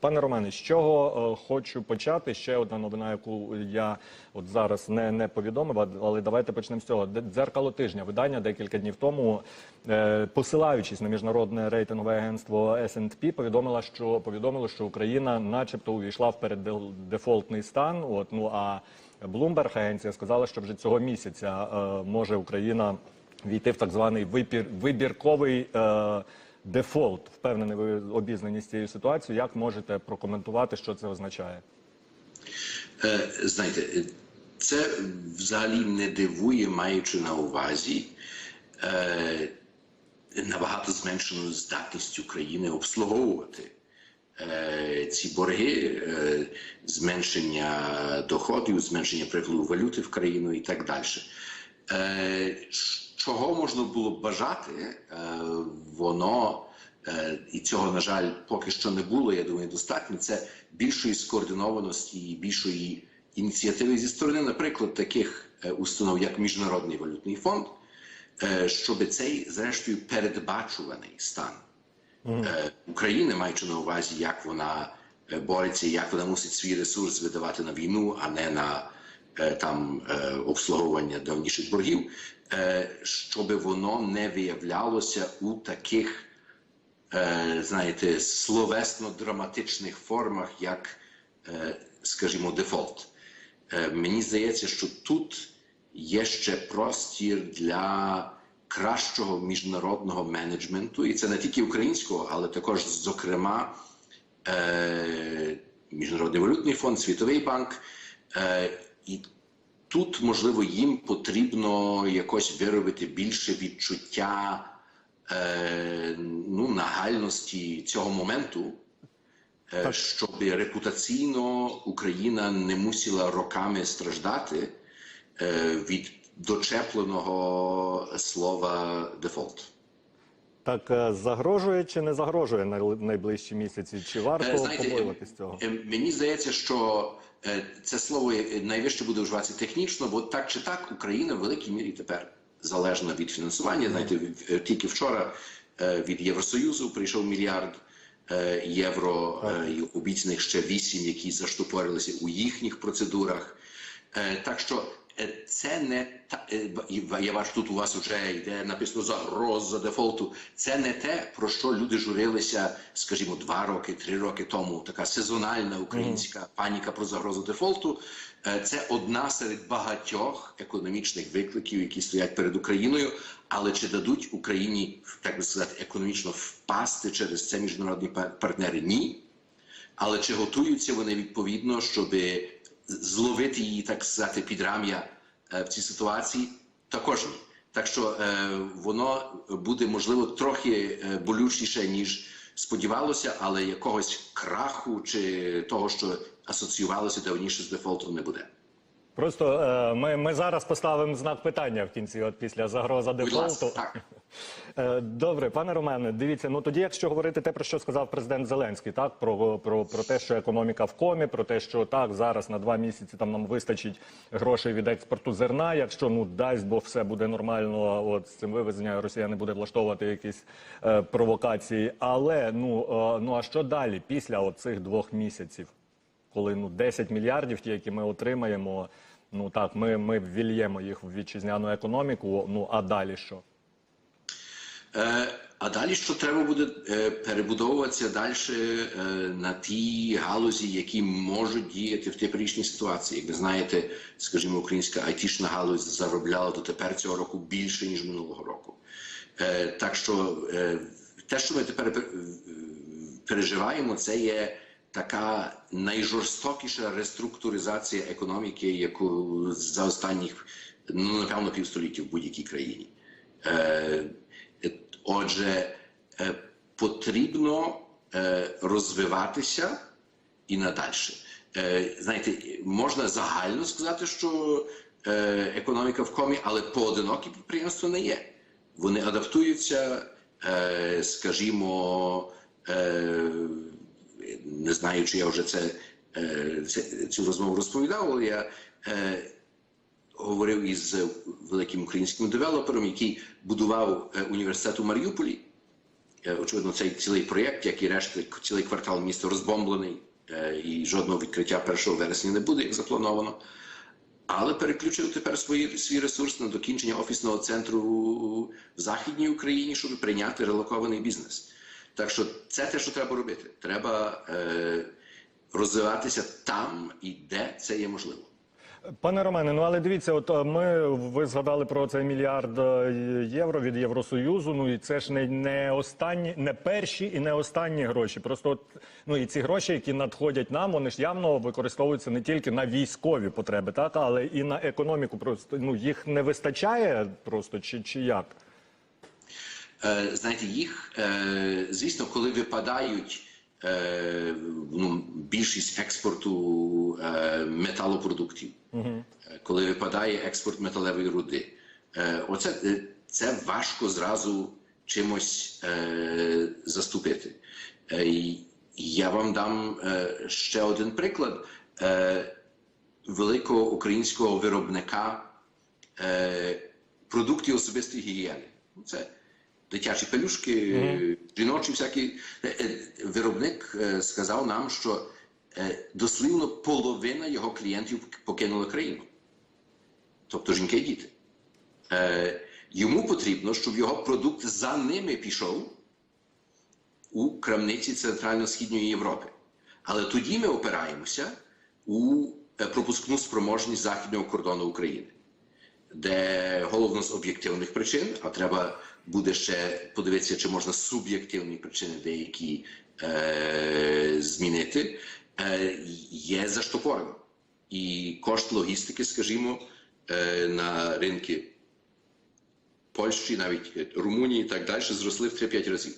Пане Романе, з чого е, хочу почати? Ще одна новина, яку я от зараз не, не повідомив, але давайте почнемо з цього. Дзеркало тижня видання декілька днів тому, е, посилаючись на міжнародне рейтингове агентство S&P, повідомила, що повідомило, що Україна, начебто, увійшла в переддефолтний стан. От ну а Bloomberg агенція сказала, що вже цього місяця е, може Україна війти в так званий вибір, вибірковий. Е, Дефолт, впевнений, ви обізнані з цією ситуацією. Як можете прокоментувати, що це означає? Е, Знаєте, е, це взагалі не дивує, маючи на увазі е, набагато зменшену здатність України обслуговувати е, ці борги, зменшення доходів, зменшення припливу валюти в країну і так далі. Чого можна було б бажати, е, воно е, і цього, на жаль, поки що не було. Я думаю, достатньо. Це більшої скоординованості і більшої ініціативи зі сторони, наприклад, таких е, установ, як Міжнародний валютний фонд, щоб цей, зрештою, передбачуваний стан України, маючи на увазі, як вона бореться, як вона мусить свій ресурс видавати на війну, а не на там е, обслуговування давніших боргів, е, щоб воно не виявлялося у таких, е, знаєте, словесно-драматичних формах, як, е, скажімо, дефолт. Е, Мені здається, що тут є ще простір для кращого міжнародного менеджменту, і це не тільки українського, але також, зокрема, е, Міжнародний валютний фонд, Світовий банк. І тут, можливо, їм потрібно якось виробити більше відчуття е, ну, нагальності цього моменту, е, Так. щоб репутаційно Україна не мусила роками страждати е, від дочепленого слова дефолт. Так е, загрожує чи не загрожує на найближчі місяці? Чи варто побоюватись цього? Мені здається, що це слово е, найвище буде вживатися технічно, бо так чи так Україна в великій мірі тепер залежна від фінансування. Знаєте, е, тільки вчора е, від Євросоюзу прийшов мільярд е, євро, е, і обіцяних ще вісім, які заштопорилися у їхніх процедурах. Е, Так що е, це не та е, я бачу, тут у вас вже йде написано загроза дефолту. Це не те, про що люди журилися, скажімо, два роки, три роки тому. Така сезональна українська паніка про загрозу дефолту. Е, Це одна серед багатьох економічних викликів, які стоять перед Україною. Але чи дадуть Україні так би сказати економічно впасти через це міжнародні партнери? Ні. Але чи готуються вони відповідно, щоб зловити її, так сказати, під рам'я е, в цій ситуації? Також ні. Так що е, воно буде можливо трохи болючніше болючіше, ніж сподівалося, але якогось краху чи того, що асоціювалося давніше з дефолтом, не буде. Просто е, ми, ми зараз поставимо знак питання в кінці, от після загроза дефолту. Е, Добре, пане Романе, дивіться. Ну тоді, якщо говорити те, про що сказав президент Зеленський, так про, про, про те, що економіка в комі, про те, що так зараз на два місяці там нам вистачить грошей від експорту зерна. Якщо ну дасть Бог все буде нормально, от з цим вивезенням Росія не буде влаштовувати якісь е, провокації. Але ну, е, ну а що далі після оцих двох місяців? коли ну 10 мільярдів, ті, які ми отримаємо, ну так, ми, ми ввільємо їх в вітчизняну економіку. Ну а далі що? Е, а далі що треба буде е, перебудовуватися далі е, на ті галузі, які можуть діяти в теперішній ситуації. Як ви знаєте, скажімо, українська айтішна галузь заробляла дотепер цього року більше ніж минулого року. Е, так що е, те, що ми тепер пер- переживаємо, це є така найжорстокіша реструктуризація економіки, яку за останніх ну напевно півстоліття в будь-якій країні. Е, Отже, е, потрібно е, розвиватися і надальше. Е, Знаєте, можна загально сказати, що е, економіка в комі, але поодинокі підприємства не є. Вони адаптуються, е, скажімо, е, не знаю, чи я вже це, е, це цю розмову розповідав, але я е, говорив із великим українським девелопером, який будував е, університет у Маріуполі. очевидно, цей цілий проєкт, як і решта, цілий квартал міста розбомблений, і жодного відкриття 1 вересня не буде, як заплановано. Але переключив тепер свої, свій ресурс на докінчення офісного центру в Західній Україні, щоб прийняти релокований бізнес. Так що це те, що треба робити. Треба е, розвиватися там і де це є можливо. Пане Романе, ну але дивіться, от е, ми ви згадали про цей мільярд е, євро від Євросоюзу. Ну і це ж не, не останні, не перші і не останні гроші. Просто от, ну і ці гроші, які надходять нам, вони ж явно використовуються не тільки на військові потреби, так але і на економіку. Просто ну їх не вистачає просто чи, чи як? Е, знаєте, їх, е, звісно, коли випадають е, ну, більшість експорту металопродуктів, коли випадає експорт металевої руди, оце це важко зразу чимось заступити. Я вам дам ще один приклад великого українського виробника продуктів особистої гігієни. Це дитячі пелюшки, жіночі всякі. Е, е, Виробник е, сказав нам, що дослівно половина його клієнтів покинула країну. Тобто жінки і діти. Йому потрібно, щоб його продукт за ними пішов у крамниці Центрально-Східної Європи. Але тоді ми опираємося у пропускну спроможність західного кордону України, де головно з об'єктивних причин, а треба буде ще подивитися, чи можна суб'єктивні причини деякі е, змінити, е, є заштопорено. І кошт логістики, скажімо, е, на ринки Польщі, навіть е, Румунії і так далі, зросли в 3-5 разів.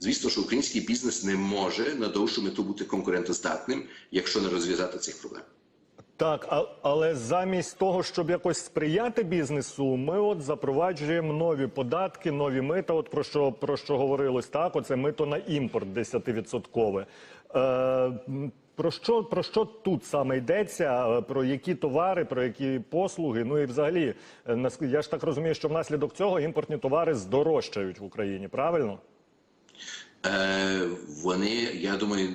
Звісно, що український бізнес не може на довшу мету бути конкурентоздатним, якщо не розв'язати цих проблем. Так, але замість того, щоб якось сприяти бізнесу, ми от запроваджуємо нові податки, нові мита. От про що про що говорилось так. Оце мито на імпорт 10%. Е, про що про що тут саме йдеться? Е, Про які товари, про які послуги? Ну і взагалі, е, я ж так розумію, що внаслідок цього імпортні товари здорожчають в Україні. Правильно? Е, вони, я думаю,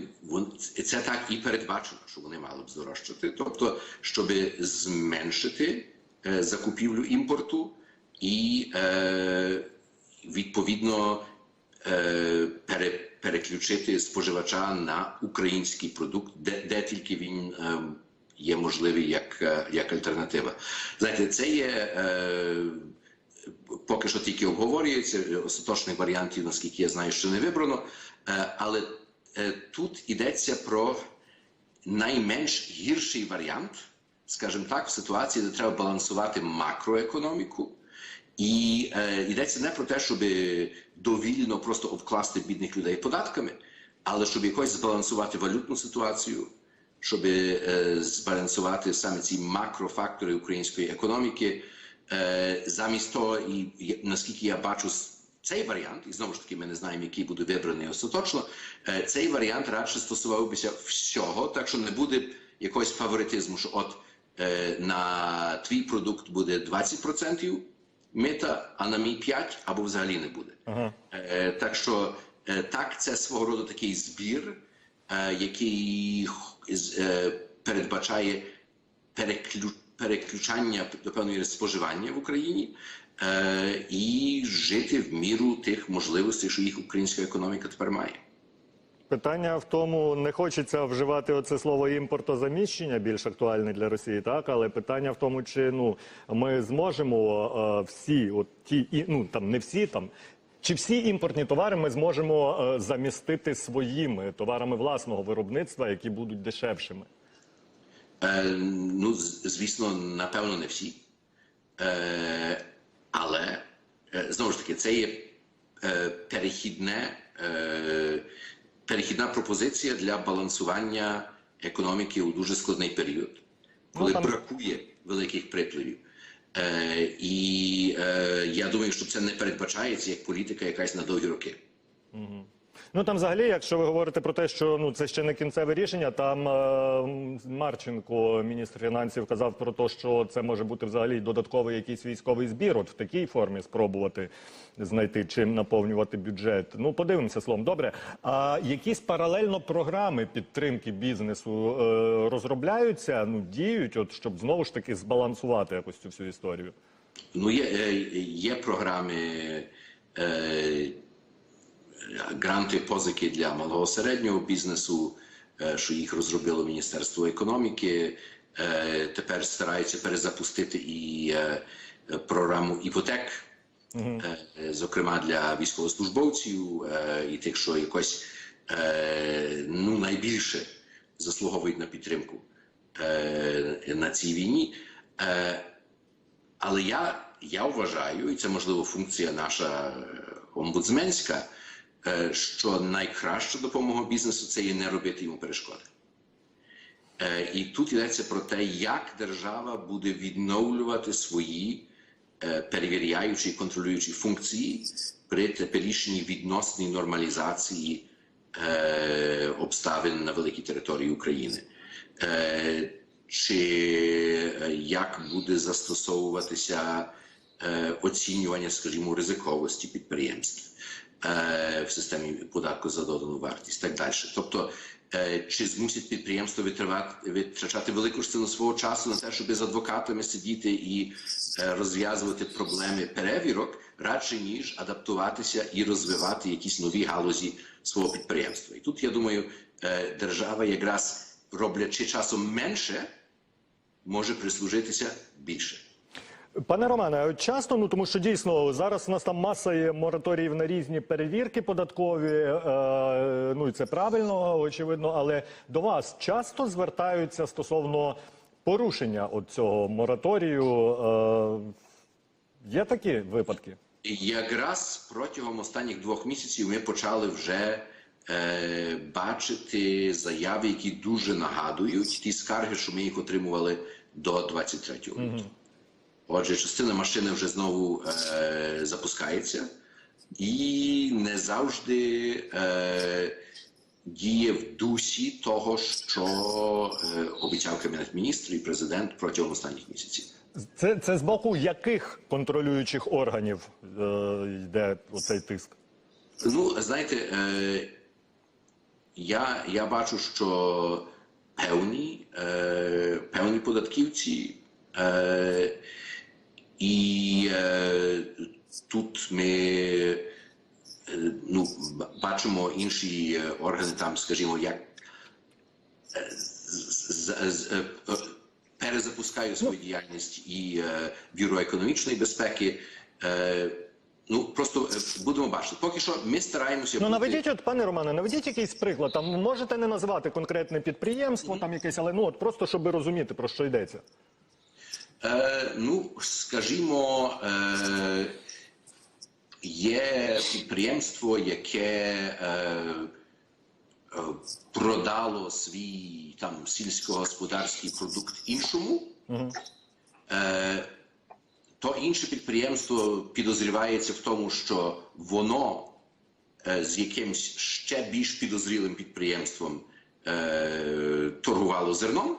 це так і передбачено, що вони мали б здорожчати. Тобто, щоб зменшити е, закупівлю імпорту і е, відповідно пере, переключити споживача на український продукт, де, де тільки він є можливий як, як альтернатива. Знаєте, це є. Е, поки що тільки обговорюється. Остаточних варіантів, наскільки я знаю, ще не вибрано. Е, Але е, тут йдеться про найменш гірший варіант, скажімо так, в ситуації, де треба балансувати макроекономіку. І е, йдеться не про те, щоб довільно просто обкласти бідних людей податками, але щоб якось збалансувати валютну ситуацію, щоб е, збалансувати саме ці макрофактори української економіки. Замість того, і наскільки я бачу цей варіант, і знову ж таки ми не знаємо, який буде вибраний остаточно. Цей варіант радше стосувався всього, так що не буде якогось фаворитизму, що от на твій продукт буде 20% мита, а на мій 5% або взагалі не буде. Е, так що так, це свого роду такий збір, який передбачає переклю, переключання до певної споживання в Україні е, і жити в міру тих можливостей, що їх українська економіка тепер має. Питання в тому, не хочеться вживати оце слово імпортозаміщення більш актуальне для Росії, так але питання в тому, чи ну ми зможемо е, всі, от ті і ну там не всі там. Чи всі імпортні товари ми зможемо е, замістити своїми товарами власного виробництва, які будуть дешевшими? Ну, звісно, напевно, не всі. Але знову ж таки, це є перехідне, перехідна пропозиція для балансування економіки у дуже складний період, коли там- бракує великих припливів. І я думаю, що це не передбачається як політика якась на довгі роки. Ну там взагалі, якщо ви говорите про те, що ну це ще не кінцеве рішення, там е, Марченко, міністр фінансів, казав про те, що це може бути взагалі додатковий якийсь військовий збір, от в такій формі спробувати знайти чим наповнювати бюджет. Ну подивимося словом. Добре. А якісь паралельно програми підтримки бізнесу е, розробляються, ну діють, от щоб знову ж таки збалансувати якось цю всю історію. Ну, є, е, є програми е, гранти позики для малого середнього бізнесу, е, що їх розробило Міністерство економіки. Е, тепер стараються перезапустити і е, програму іпотек, зокрема для військовослужбовців і тих, що якось ну, найбільше заслуговують на підтримку на цій війні. Але я, я вважаю, і це можливо функція наша омбудсменська, що найкраща допомога бізнесу це є не робити йому перешкоди. Е, І тут йдеться про те, як держава буде відновлювати свої е, перевіряючі і контролюючі функції при теперішній відносній нормалізації е, обставин на великій території України. Е, Чи е, як буде застосовуватися е, оцінювання, скажімо, ризиковості підприємств е, в системі податку за додану вартість, так далі. Тобто, е, чи змусить підприємство витривати, витрачати велику частину свого часу на те, щоб з адвокатами сидіти і е, розв'язувати проблеми перевірок, радше ніж адаптуватися і розвивати якісь нові галузі свого підприємства. І тут я думаю, е, держава якраз роблячи часом менше, може прислужитися більше. Пане Романе, часто, ну тому що дійсно зараз у нас там маса є мораторіїв на різні перевірки податкові. Е, ну і це правильно, очевидно. Але до вас часто звертаються стосовно порушення от цього мораторію. Е, є такі випадки? Якраз протягом останніх двох місяців ми почали вже е, бачити заяви, які дуже нагадують ті скарги, що ми їх отримували до 23 лютого. Отже, частина машини вже знову е, запускається, і не завжди е, діє в дусі того, що е, обіцяв кабінет міністрів і президент протягом останніх місяців. Це, це з боку яких контролюючих органів е, йде оцей тиск? Ну, знаєте, е, я, я бачу, що певні, е, певні податківці, е, і е, тут ми е, ну, бачимо інші е, органи, там, скажімо, як з- з- з- перезапускають свою діяльність і Бюро економічної безпеки. Ну просто будемо бачити. Поки що ми стараємося Ну бути- наведіть, от пане Романе, наведіть якийсь приклад. Там можете не називати конкретне підприємство, там якесь, але ну от просто щоб розуміти про що йдеться. Е, ну, скажімо, е, є підприємство, яке е, продало свій там сільськогосподарський продукт іншому. Е, то інше підприємство підозрівається в тому, що воно е, з якимсь ще більш підозрілим підприємством е, торгувало зерном.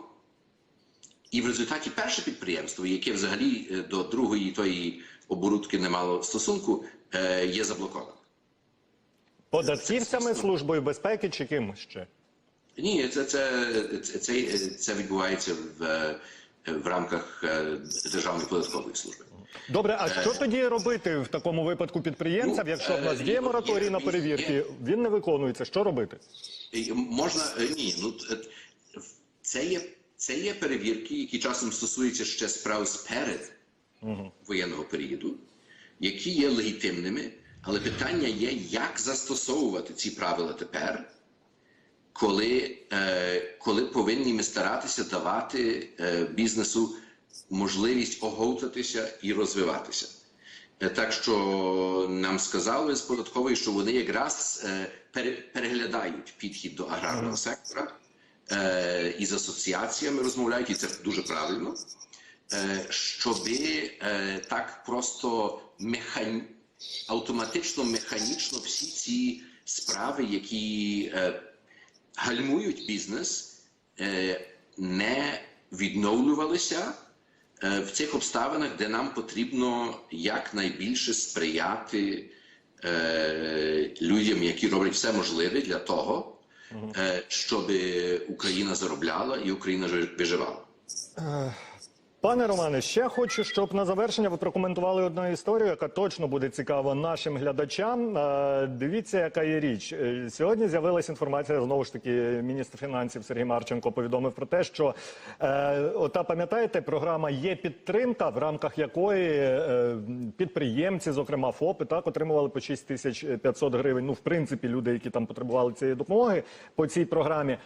І в результаті перше підприємство, яке взагалі е, до другої тої оборудки не мало стосунку, е, є заблоковане. Податківцями, службою безпеки чи ким ще? Ні, це, це, це, це, це відбувається в, е, в рамках Державної податкової служби. Добре, а що тоді робити в такому випадку підприємцям, Ну, якщо в нас є мораторій на є- він не виконується. Що робити? Можна ні, ну це є, це є перевірки, які часом стосуються ще справ сперед воєнного періоду, які є легітимними, але питання є, як застосовувати ці правила тепер, коли, е, коли повинні ми старатися давати е, бізнесу можливість оговтатися і розвиватися. Е, Так що нам сказали з податкової, що вони якраз е, переглядають підхід до аграрного сектора е, і з асоціаціями розмовляють, і це дуже правильно, е, щоби е, так просто механі... автоматично, механічно всі ці справи, які е, гальмують бізнес, е, не відновлювалися в цих обставинах, де нам потрібно якнайбільше сприяти людям, які роблять все можливе для того, щоб Україна заробляла і Україна жи- виживала. Пане Романе, ще хочу, щоб на завершення ви прокоментували одну історію, яка точно буде цікава нашим глядачам. Е, Дивіться, яка є річ. Е, Сьогодні з'явилася інформація. Знову ж таки, міністр фінансів Сергій Марченко повідомив про те, що е, ота пам'ятаєте, програма є підтримка, в рамках якої підприємці, зокрема ФОПи, так отримували по 6 тисяч 500 гривень. Ну, в принципі, люди, які там потребували цієї допомоги по цій програмі.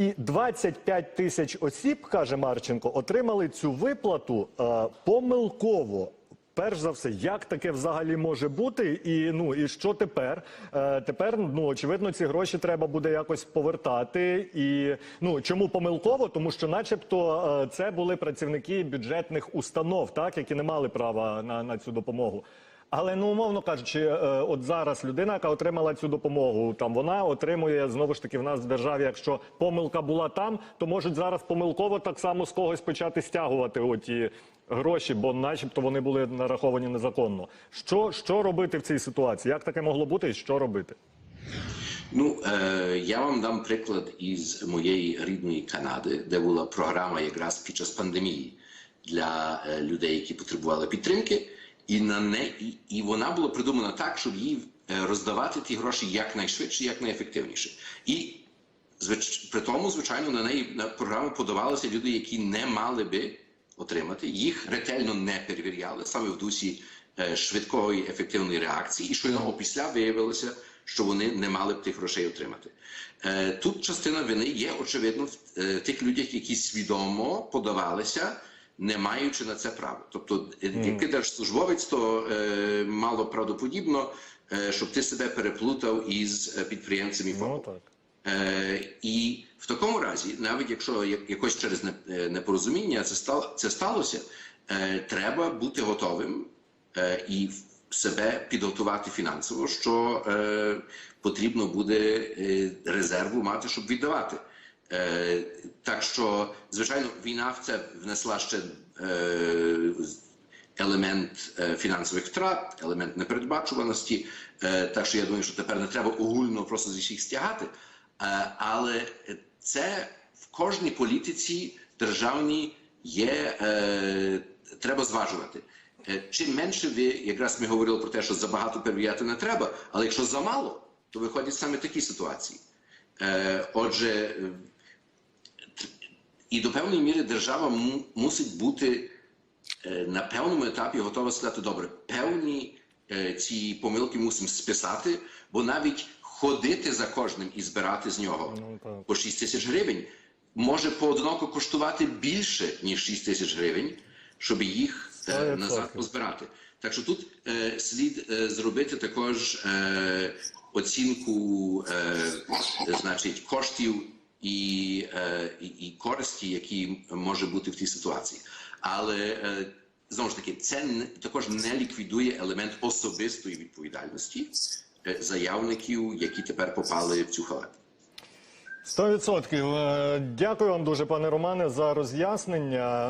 І 25 тисяч осіб, каже Марченко, отримали цю виплату е, помилково. Перш за все, як таке взагалі може бути, і ну і що тепер? Е, тепер ну очевидно, ці гроші треба буде якось повертати. І ну чому помилково? Тому що, начебто, е, це були працівники бюджетних установ, так які не мали права на, на цю допомогу. Але ну умовно кажучи, е, от зараз людина, яка отримала цю допомогу, там вона отримує знову ж таки в нас в державі. Якщо помилка була там, то можуть зараз помилково так само з когось почати стягувати оті гроші, бо, начебто, вони були нараховані незаконно. Що, що робити в цій ситуації? Як таке могло бути, і що робити? Ну, е, я вам дам приклад із моєї рідної Канади, де була програма якраз під час пандемії для е, людей, які потребували підтримки, і на не і, і вона була придумана так, щоб їй е, роздавати ті гроші якнайшвидше, якнайефективніше. І звич, при тому, звичайно, на неї на програму подавалися люди, які не мали би отримати. Їх ретельно не перевіряли саме в дусі е, швидкої ефективної реакції, і щойно опісля виявилося, що вони не мали б тих грошей отримати. Е, Тут частина вини є очевидно в тих людях, які свідомо подавалися. Не маючи на це права, тобто, е, як ти держслужбовець, то е, мало правдоподібно, е, щоб ти себе переплутав із е, підприємцем і ФОПом. Ну. Е, і в такому разі, навіть якщо якось через е, непорозуміння це стало це сталося, е, треба бути готовим е, і себе підготувати фінансово, що е, потрібно буде резерву мати, щоб віддавати. Так що, звичайно, війна в це внесла ще елемент фінансових втрат, елемент непередбачуваності. Так що я думаю, що тепер не треба огульно просто зі всіх стягати. Але це в кожній політиці державній є, треба зважувати. Чим менше ви, якраз ми говорили про те, що забагато перевіряти не треба, але якщо замало, то виходять саме такі ситуації. Отже, і до певної міри держава мусить бути е, на певному етапі готова сказати, добре, певні е, ці помилки мусимо списати, бо навіть ходити за кожним і збирати з нього Ну, по 6 тисяч гривень може поодиноко коштувати більше, ніж 6 тисяч гривень, щоб їх е, 100%. назад позбирати. Так що тут е, слід е, зробити також е, оцінку е, значить, коштів і, е, і, і користі, які може бути в тій ситуації. Але е, знову ж таки, це також не ліквідує елемент особистої відповідальності е, заявників, які тепер попали в цю халепу. Сто відсотків. Дякую вам дуже, пане Романе, за роз'яснення.